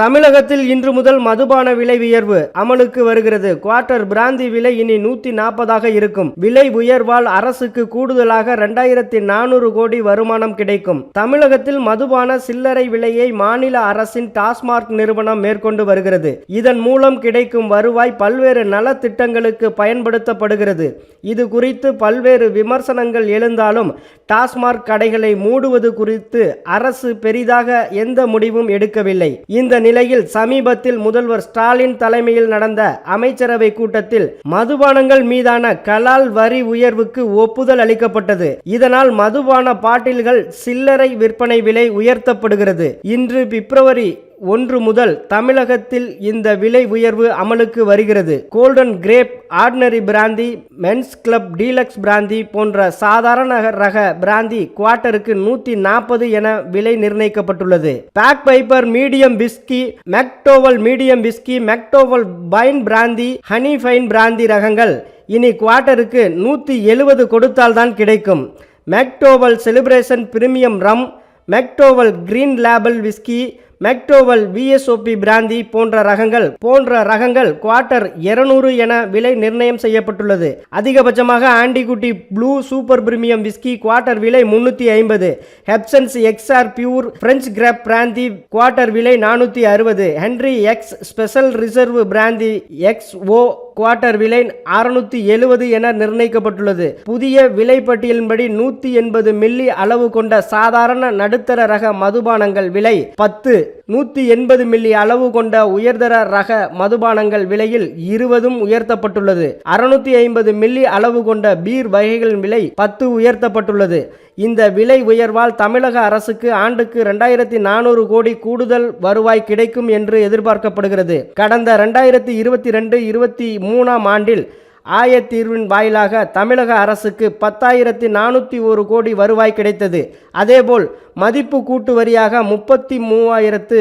தமிழகத்தில் இன்று முதல் மதுபான விலை உயர்வு அமலுக்கு வருகிறது. குவார்ட்டர் பிராந்தி விலை இனி நூத்தி நாற்பதாக இருக்கும். விலை உயர்வால் அரசுக்கு கூடுதலாக இரண்டாயிரத்தி நானூறு கோடி வருமானம் கிடைக்கும். தமிழகத்தில் மதுபான சில்லறை விலையை மாநில அரசின் டாஸ்மார்க் நிறுவனம் மேற்கொண்டு வருகிறது. இதன் மூலம் கிடைக்கும் வருவாய் பல்வேறு நலத்திட்டங்களுக்கு பயன்படுத்தப்படுகிறது. இது குறித்து பல்வேறு விமர்சனங்கள் எழுந்தாலும் டாஸ்மார்க் கடைகளை மூடுவது குறித்து அரசு பெரிதாக எந்த முடிவும் எடுக்கவில்லை. இந்த நிலையில் சமீபத்தில் முதல்வர் ஸ்டாலின் தலைமையில் நடந்த அமைச்சரவை கூட்டத்தில் மதுபானங்கள் மீதான கலால் வரி உயர்வுக்கு ஒப்புதல் அளிக்கப்பட்டது. இதனால் மதுபான பாட்டில்கள் சில்லறை விற்பனை விலை உயர்த்தப்படுகிறது. இன்று பிப்ரவரி ஒன்று முதல் தமிழகத்தில் இந்த விலை உயர்வு அமலுக்கு வருகிறது. Golden grape ordinary brandy men's club deluxe brandy போன்ற சாதாரண ரக பிராந்தி குவார்ட்டருக்கு நூற்றி நாற்பது என விலை நிர்ணயிக்கப்பட்டுள்ளது. Bagpiper medium whisky McDowell medium whisky McDowell fine brandy honey fine brandy ரகங்கள் இனி குவார்ட்டருக்கு நூற்றி எழுபது கொடுத்தால்தான் கிடைக்கும். McDowell celebration premium rum McDowell green label whisky McDowell VSOP brandy போன்ற ரகங்கள் போன்ற ரகங்கள் குவார்ட்டர் 200 என விலை நிர்ணயம் செய்யப்பட்டுள்ளது. அதிகபட்சமாக Antiquity blue super premium whisky quarter விலை முன்னூற்றி ஐம்பது. ஹெப்சன்ஸ் XR pure French grape brandy quarter விலை நானூற்றி அறுபது. Henry X special reserve brandy X O quarter விலை அறுநூத்தி எழுபது என நிர்ணயிக்கப்பட்டுள்ளது. புதிய விலைப்பட்டியலின்படி நூத்தி எண்பது மில்லி அளவு கொண்ட சாதாரண நடுத்தர ரக மதுபானங்கள் விலை பத்து. நூத்தி எண்பது மில்லி அளவு கொண்ட உயர்தர ரக மதுபானங்கள் விலையில் இருபதும் உயர்த்தப்பட்டுள்ளது. அறுநூத்தி ஐம்பது மில்லி அளவு கொண்ட பீர் வகைகளின் விலை பத்து உயர்த்தப்பட்டுள்ளது. இந்த விலை உயர்வால் தமிழக அரசுக்கு ஆண்டுக்கு ரெண்டாயிரத்தி நானூறு கோடி கூடுதல் வருவாய் கிடைக்கும் என்று எதிர்பார்க்கப்படுகிறது. கடந்த ரெண்டாயிரத்தி இருபத்தி ரெண்டு இருபத்தி மூணாம் ஆண்டில் ஆயத்தீர்வின் வாயிலாக தமிழக அரசுக்கு பத்தாயிரத்தி நானூற்றி ஒரு கோடி வருவாய் கிடைத்தது. அதேபோல் மதிப்பு கூட்டு வரியாக முப்பத்தி மூவாயிரத்து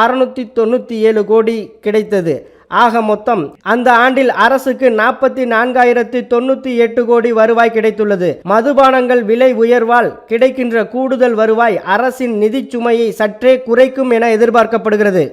அறுநூற்றி தொண்ணூற்றி ஏழு கோடி கிடைத்தது. ஆக மொத்தம் அந்த ஆண்டில் அரசுக்கு நாற்பத்தி நான்காயிரத்தி தொண்ணூற்றி எட்டு கோடி வருவாய் கிடைத்துள்ளது. மதுபானங்கள் விலை உயர்வால் கிடைக்கின்ற கூடுதல் வருவாய் அரசின் நிதி சுமையை சற்றே குறைக்கும் என எதிர்பார்க்கப்படுகிறது.